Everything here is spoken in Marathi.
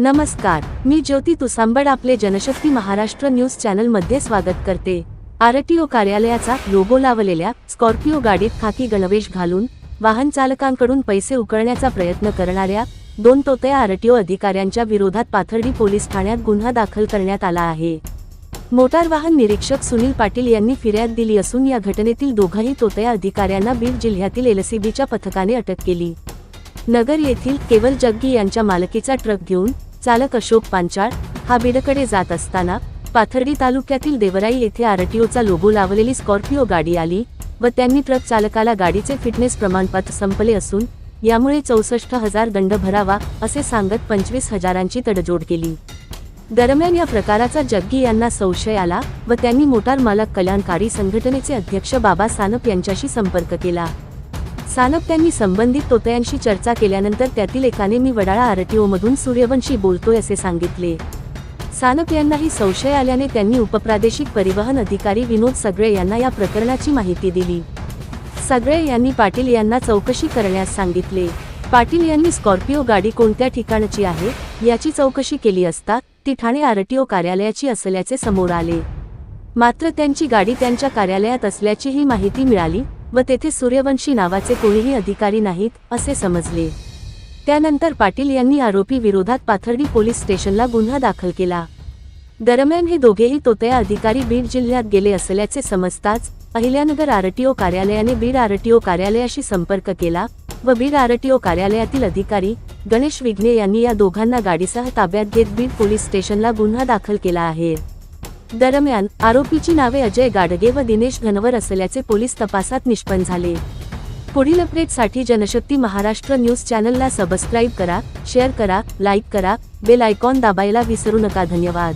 नमस्कार मी ज्योती तुसांबड आपले जनशक्ती महाराष्ट्र न्यूज चॅनलमध्ये स्वागत करते. आरटीओ कार्यालयाचा लोगो लावलेल्या स्कॉर्पिओ गाडीत खाकी गणवेश घालून वाहन चालकांकडून पैसे उकळण्याचा प्रयत्न करणाऱ्या दोन तोतया आरटीओ अधिकाऱ्यांच्या विरोधात पाथर्डी पोलीस ठाण्यात गुन्हा दाखल करण्यात आला आहे. मोटार वाहन निरीक्षक सुनील पाटील यांनी फिर्याद दिली असून या घटनेतील दोघाही तोतया अधिकाऱ्यांना बीड जिल्ह्यातील एलसीबीच्या पथकाने अटक केली. नगर येथील केवल जग्गी यांच्या मालकीचा ट्रक घेऊन चालक अशोक पांचाळ हा बीडकडे जात असताना पाथर्डी तालुक्यातील देवराई येथे आरटीओचा लोगो लावलेली स्कॉर्पिओ गाडी आली व त्यांनी ट्रक चालकाला गाडीचे फिटनेस प्रमाणपत्र संपले असून यामुळे चौसष्ट हजार दंड भरावा असे सांगत पंचवीस हजारांची तडजोड केली. दरम्यान या प्रकाराचा जग्गी यांना संशय आला व त्यांनी मोटार मालक कल्याणकारी संघटनेचे अध्यक्ष बाबा सानप यांच्याशी संपर्क केला. सानपत्यांनी संबंधित तोतयांशी चर्चा केल्यानंतर त्यातील एकाने मी वडाळा आरटीओ मधून सूर्यवंशी बोलतोय असे सांगितले. सानप यांनाही संशय आल्याने त्यांनी उपप्रादेशिक परिवहन अधिकारी विनोद सगळे यांना या प्रकरणाची माहिती दिली. सगळे यांनी पाटील यांना चौकशी करण्यास सांगितले. पाटील यांनी स्कॉर्पिओ गाडी कोणत्या ठिकाणची आहे याची चौकशी केली असता ती ठाणे आरटीओ कार्यालयाची असल्याचे समोर आले. मात्र त्यांची गाडी त्यांच्या कार्यालयात असल्याचीही माहिती मिळाली व तेथे सूर्यवंशी नावाचे कोणीही अधिकारी नाहीत असे समजले. त्यानंतर पाटील यांनी आरोपी विरोधात पाथर्डी पोलीस स्टेशनला गुन्हा दाखल केला. दरम्यान हे दोघेही तोतया अधिकारी बीड जिल्ह्यात गेले असल्याचे समजताच अहिल्यानगर आरटीओ कार्यालयाने बीड आरटीओ कार्यालयाशी संपर्क केला व बीड आरटीओ कार्यालयातील अधिकारी गणेश विघ्ने यांनी या दोघांना गाडीसह ताब्यात घेत बीड पोलीस स्टेशनला गुन्हा दाखल केला आहे. दरम्यान आरोपीची नावे अजय गाडगे व दिनेश घनवर असल्याचे पोलीस तपासात निष्पन्न झाले. पुढील अपडेटसाठी जनशक्ती महाराष्ट्र न्यूज चॅनलला सबस्क्राईब करा शेअर करा लाईक करा बेल आयकॉन दाबायला विसरू नका. धन्यवाद.